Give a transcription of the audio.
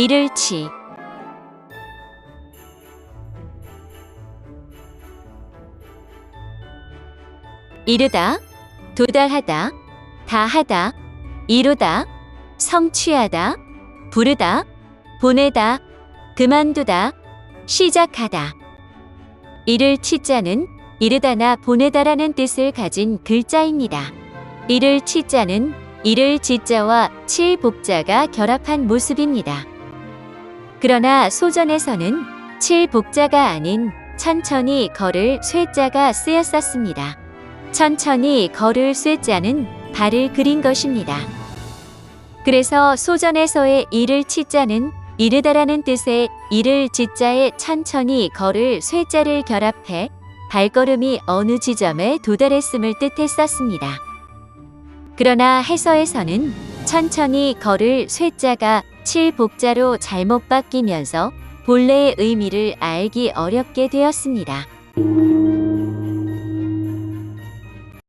이를 치 이르다 도달하다 다하다 이루다 성취하다 부르다 보내다 그만두다 시작하다 이를 치자는 이르다나 보내다라는 뜻을 가진 글자입니다. 이를 치자는 이를 지자와 칠복자가 결합한 모습입니다. 그러나 소전에서는 칠복자가 아닌 천천히 걸을 쇠자가 쓰였었습니다. 천천히 걸을 쇠자는 발을 그린 것입니다. 그래서 소전에서의 이를 치자는 이르다라는 뜻의 이를 지자에 천천히 걸을 쇠자를 결합해 발걸음이 어느 지점에 도달했음을 뜻했었습니다. 그러나 해서에서는 천천히 걸을 쇠자가 칠복자로 잘못 바뀌면서 본래의 의미를 알기 어렵게 되었습니다.